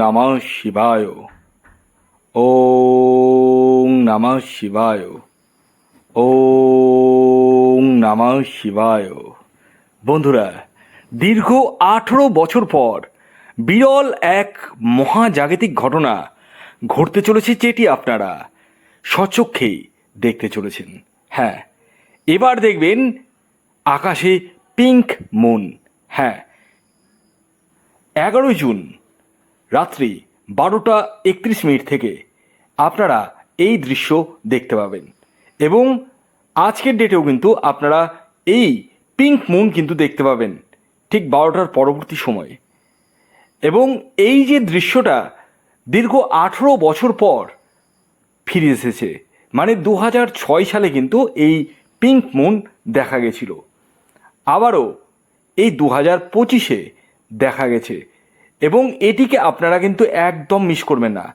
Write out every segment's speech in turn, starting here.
নমঃ শিবায়। ও নমঃ শিবায়। ও নমঃ শিবায়। বন্ধুরা, দীর্ঘ আঠেরো বছর পর বিরল এক মহাজাগতিক ঘটনা ঘটতে চলেছে যেটি আপনারা স্বচক্ষেই দেখতে চলেছেন। হ্যাঁ এবার দেখবেন আকাশে পিঙ্ক মুন। হ্যাঁ এগারোই জুন রাত্রি বারোটা একত্রিশ মিনিট থেকে আপনারা এই দৃশ্য দেখতে পাবেন। এবং আজকের ডেটেও কিন্তু আপনারা এই পিঙ্ক মুন কিন্তু দেখতে পাবেন, ঠিক বারোটার পরবর্তী সময়ে। এবং এই যে দৃশ্যটা দীর্ঘ আঠেরো বছর পর ফিরে এসেছে মানে দু ছয় সালে কিন্তু এই পিঙ্ক মুন দেখা গেছিল। আবারও এই দু হাজার পঁচিশে দেখা গেছে। এবং এটিকে আপনারা কিন্তু একদম মিস করবেন না।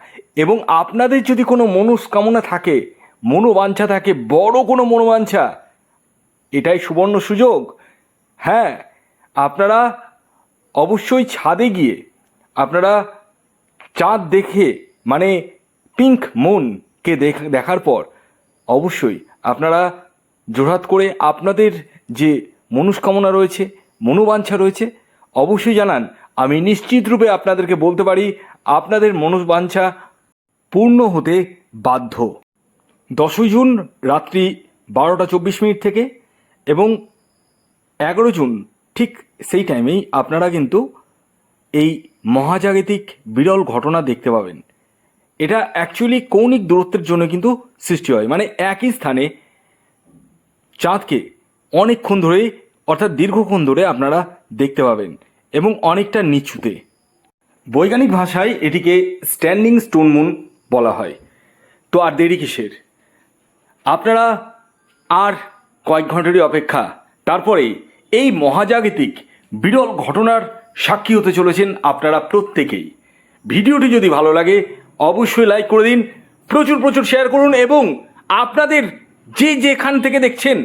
এবং আপনাদের যদি কোনো মনস্কামনা থাকে, মনোবাঞ্ছা থাকে, বড় কোনো মনোবাঞ্ছা, এটাই সুবর্ণ সুযোগ। হ্যাঁ আপনারা অবশ্যই ছাদে গিয়ে, আপনারা চাঁদ দেখে মানে পিঙ্ক মুনকে দেখ, দেখার পর অবশ্যই আপনারা জোরহাত করে আপনাদের যে মনস্কামনা রয়েছে, মনোবাঞ্ছা রয়েছে অবশ্যই জানান। আমি নিশ্চিত রূপে আপনাদেরকে বলতে পারি, আপনাদের মনোবাঞ্ছা পূর্ণ হতে বাধ্য। দশই জুন রাত্রি বারোটা চব্বিশ মিনিট থেকে এবং এগারো জুন ঠিক সেই টাইমেই আপনারা কিন্তু এই মহাজাগতিক বিরল ঘটনা দেখতে পাবেন। এটা অ্যাকচুয়ালি কৌণিক দূরত্বের জন্য কিন্তু সৃষ্টি হয়। মানে একই স্থানে চাঁদকে অনেকক্ষণ ধরে অর্থাৎ দীর্ঘক্ষণ ধরে আপনারা দেখতে পাবেন এবং অনেকটা নিচুতে। বৈজ্ঞানিক ভাষায় এটিকে স্ট্যান্ডিং স্টোন মুন বলা হয়। তো আর দেরি কিসের? আপনারা আর কয়েক ঘন্টারই অপেক্ষা, তারপরেই এই মহাজাগতিক বিরল ঘটনার সাক্ষী হতে চলেছেন আপনারা প্রত্যেকেই। ভিডিওটি যদি ভালো লাগে, অবশ্যই লাইক করে দিন, প্রচুর প্রচুর শেয়ার করুন এবং আপনাদের যে যেখান থেকে দেখছেন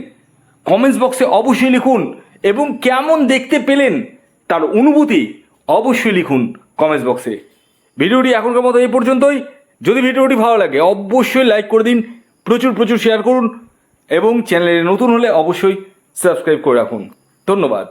কমেন্টস বক্সে অবশ্যই লিখুন এবং কেমন দেখতে পেলেন তার অনুভূতি অবশ্যই লিখুন কমেন্টস বক্সে ভিডিওটি এখনকার মতো এই পর্যন্তই। যদি ভিডিওটি ভালো লাগে, অবশ্যই লাইক করে দিন, প্রচুর প্রচুর শেয়ার করুন এবং চ্যানেলে নতুন হলে অবশ্যই সাবস্ক্রাইব করে রাখুন। ধন্যবাদ।